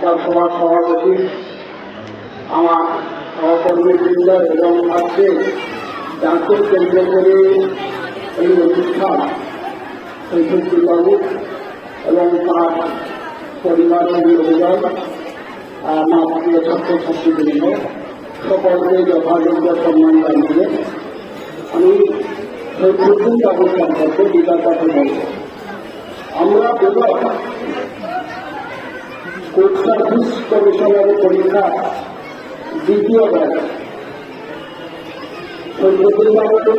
তার সমাজ সভাপতি, আমার সহকর্মীবৃন্দ এবং আজকে যাকে কেন্দ্র করে এই অনুষ্ঠান বাবু এবং তার পরিবারের অভিযান আমার প্রিয় ছাত্রছাত্রীবৃন্দ, সকলকে যথাযোগ্য সম্মান জানিয়ে আমি সৈফুদ্দিন বাবু সম্পর্কে বিদায় কথা বলব আমরা বিগত কোর্ট সার্ভিস কমিশনের পরীক্ষা, দ্বিতীয় ব্যাচ সৈফুদ্দিন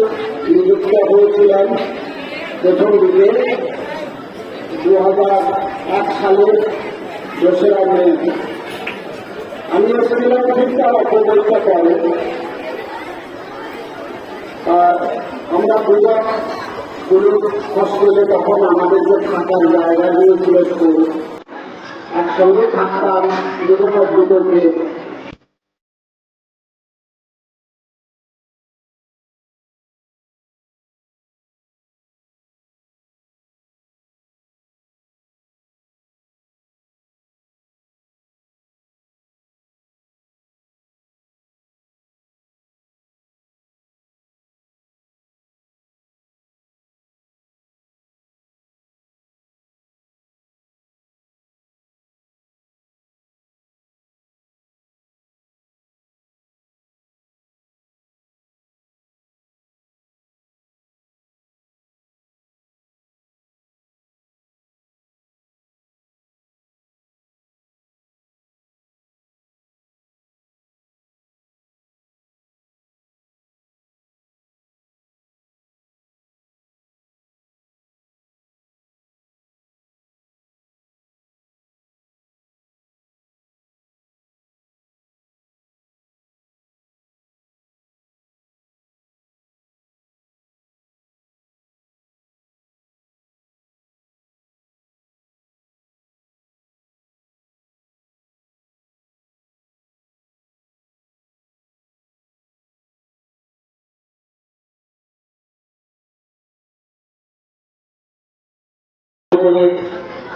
নিযুক্ত হয়েছিলেন প্রথম দিকে। দু হাজার এক সালের দোসরা মে। আমি এসেছিলাম ঠিক তার অপবর্ষা পরে আর আমরা দুজন স্কুল হস্টেলে তখন আমাদের যে থাকার জায়গা দিয়েছিল স্কুল একসঙ্গে থাকতাম দুটো দুটোকে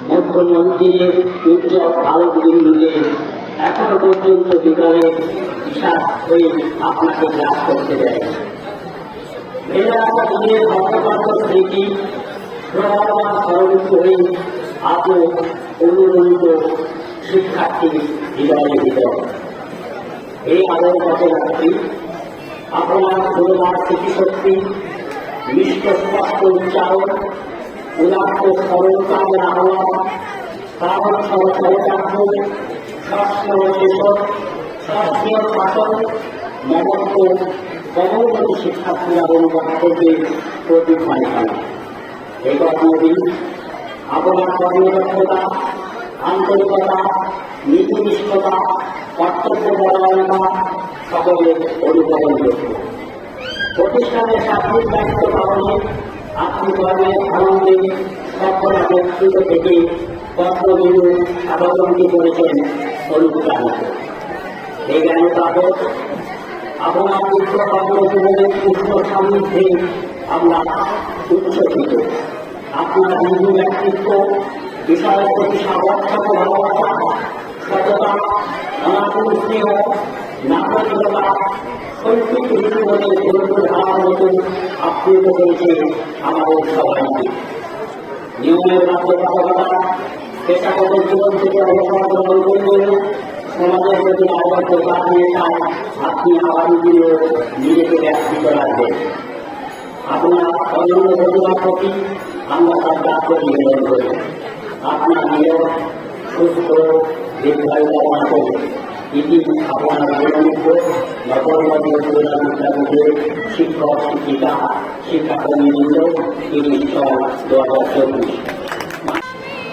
মধ্য মন্দিরে উজ্জ্বল আলোকবিন্দুকে এখনও পর্যন্ত বিকালে হয়ে আপনাকে গ্রাস করতে দেয়। মেয়েরা দিনের স্মৃতি আপন ভিতর। এই আলোর পথে রাখছি আপনার গুরুমার স্মৃতিশক্তি স্পষ্ট উচ্চারণ উদাত্ত সরলতার আহ্বান কারণ সরকার সস্ময় শেষক সস্মীয় শাসন মমত্ব কমলমতি শিক্ষার্থীরা করবে প্রদীপ মালিকানা এই কর্মদিন আপনার কর্মদক্ষতা আন্তরিকতা, নীতিনিষ্ঠতা, কর্তব্য পরায়ণতা সকলের অনুকরণযোগ্য। প্রতিষ্ঠানের সার্বিক দায়িত্ব পালনে আপনি কর্মের আনন্দে সফল ব্যক্তিত্ব থেকে কর্মবিন্দু স্বাবলম্বী করেছেন অনুপ্রাণিত এই জ্ঞান তাপস আপনার পুত্র কর্মজীবনের পুষ্প সান্নিধ্যে আমরা উচ্ছ্বসিত আপনার হিন্দু ব্যক্তিত্ব বিষয়ের প্রতি সাবর্থক ভালোবাসা, সততা অনাকুল স্নেহ শৈক্ষিক জীবনের গুরুত্ব ধারার মতো আপ্লুত করেছে আমাদের সবাইকে নিয়মের বাধ্যবাধকতা পেশাগত জীবন থেকে অবসর গ্রহণ করলেও সমাজের প্রতি আবদ্ধ কাটিয়ে চায় আপনি আগামী দিনেও নিজেকে ব্যক্তিত রাখবেন আপনার অনন্য প্রতিভার প্রতি আমরা তার প্রাপ্য নিবেদন করি আপনার নিয়োগ সুস্থ দীর্ঘায়ু কামনা করি ইতি আপনার নবর্মদীয় বিদ্যালয়ের শিক্ষক শিক্ষিকা শিক্ষাকর্মীবৃন্দ তিরিশ ছয় দু হাজার চব্বিশ।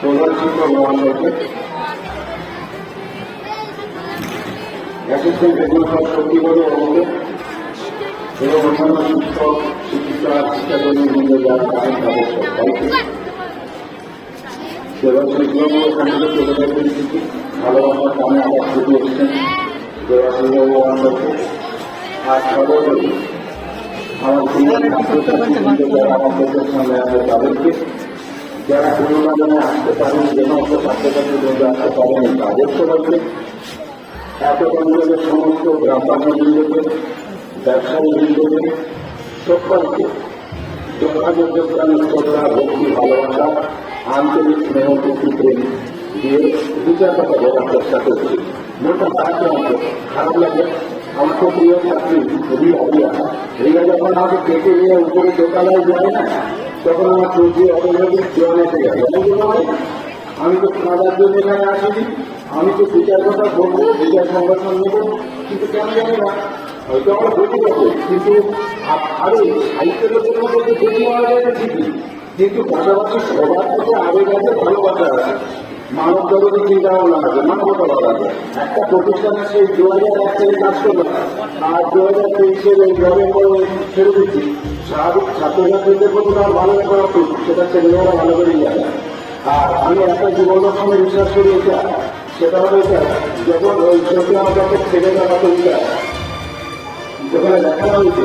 প্রধান শিক্ষক মহাশয়কে অ্যাসিস্ট্যান্ট হেডমাস্টার শিক্ষিকা শিক্ষাকর্মীবৃন্দ যারা আছেন তাদের সবাইকে দেবাশীবাবু এখানে চলে যাবেন ভালোবাসার কামে আবার ছুটি এসেছেন দেবাশীবাবু আমাদেরকে আর সর্বোপরি আমার প্রিয় ছাত্রছাত্রীবৃন্দ যারা আমাদের সামনে আছে তাদেরকে যারা পুনর্বাদনে আসতে পারেন যে সমস্ত ছাত্রছাত্রী বন্ধু আসতে পারেন তাদের সবাইকে এত অঞ্চলের সমস্ত গ্রাম্য বৃন্দকে ব্যবসায়ী বৃন্দকে সকলকে যোগাযোগ যোগদান শ্রদ্ধা ভক্তি ভালোবাসা আন্তরিক স্নেহ প্রীতি প্রেম দিয়ে বিচার কথা বলার চেষ্টা করছি, মোটা তাকে আমাকে খারাপ লাগে আমার প্রিয় ছাত্রী রিয়া রিয়া রিয়া যখন আমাকে কেটে নিয়ে উপরে দোকানায় যায় না, তখন আমার চোখে অটোমেটিক জল এসে আমি তো খাওয়ার জন্য এখানে আসিনি, আমি তো বিচার কথা বলব, বিচার সংগঠন নেব, কিন্তু কেন জানি না, হয়তো আমরা বলি কিন্তু আরে সাহিত্যের লোকের মধ্যে যে বেশি মারা যায় ঠিকই। কিন্তু পাশাপাশি সবার থেকে আবেগ আছে, ভালোবাসা আছে। মানব জগতের চিন্তা ভাবনা আছে মানবতা ভালো আছে। একটা প্রতিষ্ঠানে সেই দু হাজার এক থেকে কাজ করলাম আর দু হাজার তেইশের এই নভেম্বর ছেড়ে দিচ্ছি। স্বাভাবিক ছাত্রছাত্রীদের প্রতি তার ভালো করা সেটা ছেলেমেয়েরা ভালো করেই জানে। আর আমি একটা জীবন দর্শনে বিশ্বাস করি এটা, সেটা হলো এটা, যখন ওই চোখে আমাকে দেওয়া কবিতা যেখানে দেখানো হয়েছে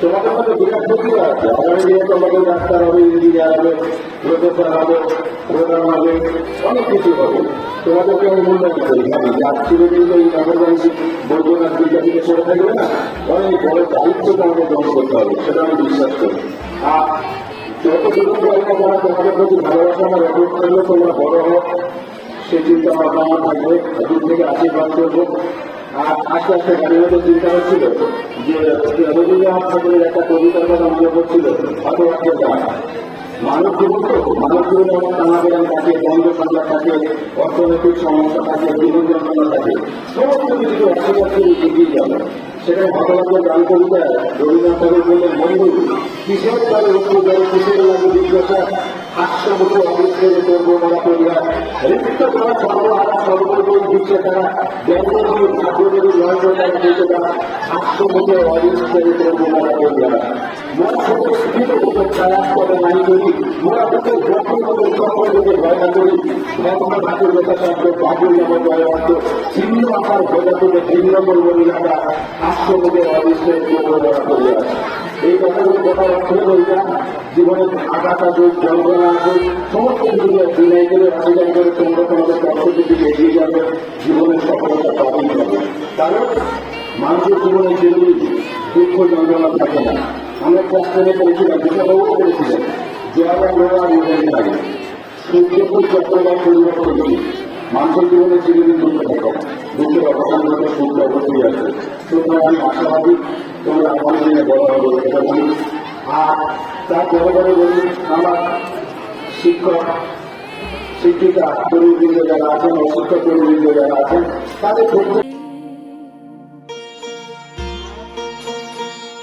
তোমাদের মধ্যে বিরাট প্রতিভা আছে আগামী দিনে তোমাদের ডাক্তার হবে ইঞ্জিনিয়ার হবে প্রফেসর হবে প্রধান হবে, অনেক কিছু হবে। তোমাদেরকে আমি মূল্যায়ন করি। ভাবি যার চিরদিন তো এই নগরগঞ্জ বৈদ্যনাথ বিদ্যাপীঠে ছেড়ে থাকবে না। অনেক বড় দায়িত্ব তোমাকে গ্রহণ করতে হবে, সেটা আমি বিশ্বাস করি। আর যত যারা তোমাদের প্রতি ভালোবাসা আমার থাকলে তোমরা বড় হোক সে চিন্তা আমার থাকবে। থেকে আশীর্বাদ করব। আর আস্তে আস্তে গাড়ির মধ্যে চিন্তা হচ্ছিল যে রবীন্দ্রনাথ ঠাকুরের একটা কবিতার কথা মনে পড়ছিল হতভাগ্যের গান। মানব জীবন তো, মানব জীবনে আমার টানাপোড়ান থাকে বন্ধ সংখ্যা থাকে, অর্থনৈতিক সমস্যা থাকে জীবন যন্ত্রণা থাকে, সমস্ত কিছু করে এগিয়ে যাবে। সেখানে হতভাগ্যের গান কবিতায় রবীন্দ্রনাথ ঠাকুর বললেন, বন্ধু, কিসের তাদের উত্তর দেয় কিসের লাগে জিজ্ঞাসা হাস্যমুখে অবিশ্বের করব ওরা পরিবার রিক্ত করা সর্বহারা সর্বপ্রথম দিচ্ছে তারা। ভাগ্য যদি লয় করে তারা দিচ্ছে তারা। হাস্যমুখে অবিশ্বের করব ওরা পরিবার মোরা ছোট স্থির হতে প্রয়াস করে নাই করি মোরা করি ভগ্ন ঠাকুর বাবুল জয় অর্থ করে করব হাস্যমুখে অবিশ্বের ওরা পরিবার এই কথাগুলো কথা অর্থ বলতাম জীবনে আঘাত আসুক যন্ত্রণা আসুক সমস্ত কিছুকে বিনয় করে অস্বীকার করে তোমরা তোমাদের কর্তব্যের দিকে এগিয়ে যাবে জীবনের সফলতা পাবেই পাবে কারণ মানুষের জীবনে যেগুলি দুঃখ যন্ত্রণা থাকে না আমরা ক্লাসে পড়েছিলাম বিশালবাবু করেছিলেন জয়াবা লোয়া নিজের লাগে সূর্যপুর চক্রবার পরিবর্তন করি মানুষের জীবনে চিরদিন দুঃখ থাকো। দুঃখের অবসান হতে সূর্য অবশ্যই আছে। সুতরাং আমি আশাবাদী, তোমরা আমার দিনে বড় হবে, এটা বলি আর তারপরে পরে বলি, আমার শিক্ষক, শিক্ষিকা তরুণবৃন্দ যারা আছেন, অশিক্ষক তরুণবৃন্দ যারা আছেন, তাদের